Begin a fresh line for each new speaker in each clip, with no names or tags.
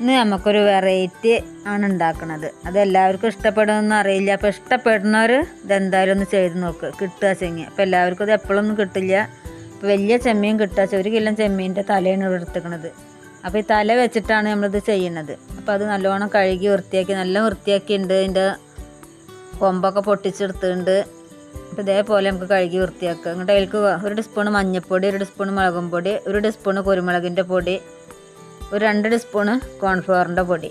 ഇന്ന് നമുക്കൊരു വെറൈറ്റി ആണ് ഉണ്ടാക്കുന്നത് അത് എല്ലാവർക്കും ഇഷ്ടപ്പെടുമെന്ന് അറിയില്ല. അപ്പോൾ ഇഷ്ടപ്പെടുന്നവർ ഇതെന്തായാലും ഒന്ന് ചെയ്ത് നോക്ക്. കിട്ടുക ചെങ്ങി അപ്പോൾ എല്ലാവർക്കും ഇത് എപ്പോഴൊന്നും കിട്ടില്ല. ഇപ്പോൾ വലിയ ചെമ്മീൻ കിട്ടുക. ഒരു കിലോ ചെമ്മീന്റെ തലയാണ് എടുത്തുക്കണത്. അപ്പോൾ ഈ തല വെച്ചിട്ടാണ് നമ്മളിത് ചെയ്യുന്നത് അപ്പോൾ അത് നല്ലോണം കഴുകി വൃത്തിയാക്കി നല്ല വൃത്തിയാക്കിയിട്ടുണ്ട് അതിന്റെ കൊമ്പൊക്കെ പൊട്ടിച്ചെടുത്തിട്ടുണ്ട്. അപ്പോൾ ഇതേപോലെ നമുക്ക് കഴുകി വൃത്തിയാക്കുക. എന്നിട്ട് അതിലേക്ക് ഒരു ടീസ്പൂൺ മഞ്ഞൾപ്പൊടി ഒരു ടീസ്പൂൺ മുളകും പൊടി ഒരു ടീസ്പൂൺ കുരുമുളകിന്റെ പൊടി ഒരു രണ്ട് ടീസ്പൂണ് കോൺഫ്ലവറിന്റെ പൊടി.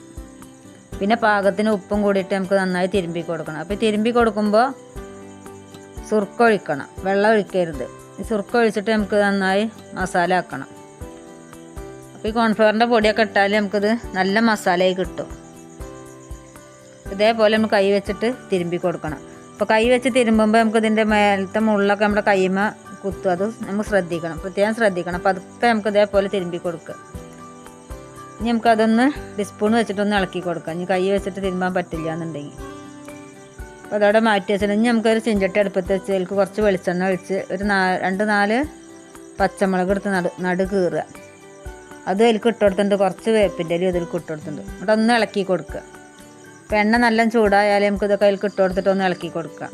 പിന്നെ പാകത്തിന് ഉപ്പും കൂടിയിട്ട് നമുക്ക് നന്നായി തിരുമ്പി കൊടുക്കണം. അപ്പോൾ തിരുമ്പി കൊടുക്കുമ്പോൾ സുർക്ക ഒഴിക്കണം വെള്ളം ഒഴിക്കരുത്. ഈ സുർക്ക ഒഴിച്ചിട്ട് നമുക്ക് നന്നായി മസാല ആക്കണം അപ്പോൾ ഈ കോൺഫ്ലവറിന്റെ പൊടിയൊക്കെ ഇട്ടാൽ നമുക്കിത് നല്ല മസാലയായി കിട്ടും. ഇതേപോലെ നമ്മൾ കൈ വെച്ചിട്ട് തിരുമ്പി കൊടുക്കണം. അപ്പോൾ കൈ വെച്ച് തിരുമ്പുമ്പോൾ നമുക്ക് ഇതിന്റെ മേലത്തെ മുള്ളൊക്കെ നമ്മുടെ കൈമ കുത്തും. അത് നമുക്ക് ശ്രദ്ധിക്കണം. പ്രത്യേകം ശ്രദ്ധിക്കണം. അപ്പോൾ അതൊക്കെ നമുക്ക് ഇതേപോലെ തിരുമ്പി കൊടുക്കുക. ഇനി നമുക്കതൊന്ന് ഡിസ്പൂൺ വെച്ചിട്ടൊന്ന് ഇളക്കി കൊടുക്കാം. ഇനി കൈ വെച്ചിട്ട് തിരുമ്പാൻ പറ്റില്ല എന്നുണ്ടെങ്കിൽ. അപ്പോൾ അതവിടെ മാറ്റി വെച്ചിട്ട് ഇനി നമുക്കൊരു ചിഞ്ചട്ടി അടുപ്പത്ത് വെച്ച് അതിലേക്ക് കുറച്ച് വെളിച്ചെണ്ണ ഒഴിച്ച് ഒരു നാ രണ്ട് നാല് പച്ചമുളക് എടുത്ത് നടു നടു കീറുക. അത് അതിലേക്ക് ഇട്ട് കൊടുത്തിട്ടുണ്ട്. കുറച്ച് വേപ്പിന്റെ അരി അതിലേക്ക് ഇട്ട് കൊടുത്തിട്ടുണ്ട്. എന്നിട്ട് ഒന്ന് ഇളക്കി കൊടുക്കുക. അപ്പോൾ എണ്ണ നല്ല ചൂടായാലേ നമുക്ക് ഇതൊക്കെ അതിലേക്ക് ഇട്ട് ഒന്ന് ഇളക്കി കൊടുക്കുക.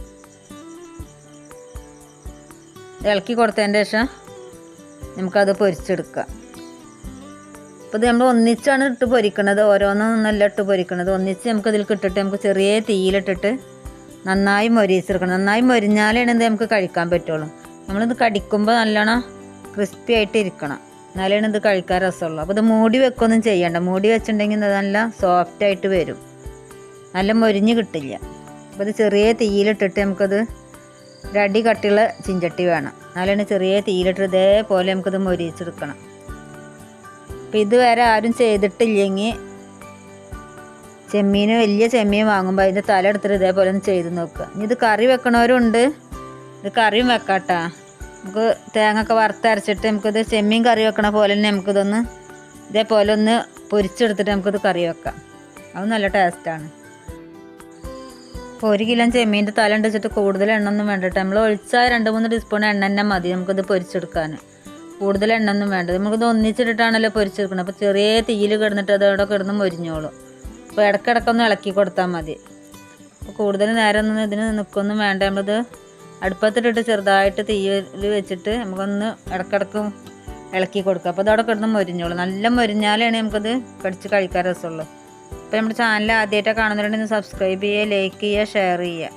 ഇളക്കി കൊടുത്തതിന്റെ ശേഷം നമുക്കത് പൊരിച്ചെടുക്കാം അപ്പോൾ നമ്മൾ ഒന്നിച്ചാണ് ഇട്ട് പൊരിക്കണത്. ഓരോന്നൊന്നല്ല ഇട്ട് പൊരിക്കണത്. ഒന്നിച്ച് നമുക്ക് ഇതിൽ ഇട്ടിട്ട് നമുക്ക് ചെറിയ തീയിലിട്ടിട്ട് നന്നായി മൊരിച്ചെടുക്കണം. നന്നായി മൊരിഞ്ഞാലാണ് ഇത് നമുക്ക് കഴിക്കാൻ പറ്റുള്ളൂ. നമ്മളിത് കടിക്കുമ്പോൾ നല്ലോണം ക്രിസ്പി ആയിട്ട് ഇരിക്കണം. എന്നാലാണ് ഇത് കഴിക്കാൻ രസമുള്ളൂ. അപ്പോൾ ഇത് മൂടി വെക്കൊന്നും ചെയ്യണ്ട. മൂടി വെച്ചിട്ടുണ്ടെങ്കിൽ ഇത് നല്ല സോഫ്റ്റ് ആയിട്ട് വരും. നല്ല മൊരിഞ്ഞ് കിട്ടില്ല. അപ്പോൾ ഇത് ചെറിയ തീയിലിട്ടിട്ട് നമുക്കത് ഒരടി കട്ടിയുള്ള ചിഞ്ചട്ടി വേണം. എന്നാലാണ് ചെറിയ തീയിലിട്ട് ഇതേപോലെ നമുക്കിത് മൊരിച്ചെടുക്കണം. അപ്പം ഇതുവരെ ആരും ചെയ്തിട്ടില്ലെങ്കിൽ ചെമ്മീൻ വലിയ ചെമ്മീൻ വാങ്ങുമ്പോൾ അതിന്റെ തല എടുത്തിട്ട് ഇതേപോലെ ഒന്ന് ചെയ്ത് നോക്കുക ഇനി ഇത് കറി വെക്കണവരുണ്ട്. ഇത് കറിയും വെക്കാട്ടാ. നമുക്ക് തേങ്ങ ഒക്കെ വറുത്തരച്ചിട്ട് നമുക്കിത് ചെമ്മീൻ കറി വെക്കണ പോലെ തന്നെ നമുക്കിതൊന്ന് ഇതേപോലെ ഒന്ന് പൊരിച്ചെടുത്തിട്ട് നമുക്കിത് കറി വെക്കാം. അത് നല്ല ടേസ്റ്റാണ് ഇപ്പോൾ ഒരു കിലോ ചെമ്മീന്റെ തല ഉണ്ട് വെച്ചിട്ട് കൂടുതൽ എണ്ണ ഒന്നും വേണ്ടിട്ട് നമ്മൾ ഒഴിച്ചാൽ രണ്ട് മൂന്ന് ടീസ്പൂൺ എണ്ണ തന്നെ മതി നമുക്കിത് പൊരിച്ചെടുക്കാൻ കൂടുതൽ എണ്ണ ഒന്നും വേണ്ട നമുക്കിത് ഒന്നിച്ചിട്ടിട്ടാണല്ലോ പൊരിച്ചെടുക്കണം അപ്പോൾ ചെറിയ തീയിൽ കിടന്നിട്ട് അതോടെ കിടന്ന് മൊരിഞ്ഞോളും. അപ്പോൾ ഇടക്കിടക്കൊന്ന് ഇളക്കി കൊടുത്താൽ മതി. അപ്പോൾ കൂടുതൽ നേരം ഒന്നും ഇതിന് നിൽക്കൊന്നും വേണ്ട. നമ്മളിത് അടുപ്പത്തിട്ടിട്ട് ചെറുതായിട്ട് തീയിൽ വെച്ചിട്ട് നമുക്കൊന്ന് ഇടക്കിടക്ക് ഇളക്കി കൊടുക്കുക. അപ്പോൾ അതവിടെ കിടന്ന് മൊരിഞ്ഞോളും. നല്ല മൊരിഞ്ഞാലാണ് നമുക്കത് കടിച്ച് കഴിക്കാൻ രസമുള്ളൂ. അപ്പോൾ നമ്മുടെ ചാനൽ ആദ്യമായിട്ടാണ് കാണുന്നുണ്ടെങ്കിൽ സബ്സ്ക്രൈബ് ചെയ്യുക ലൈക്ക് ചെയ്യുക ഷെയർ ചെയ്യുക.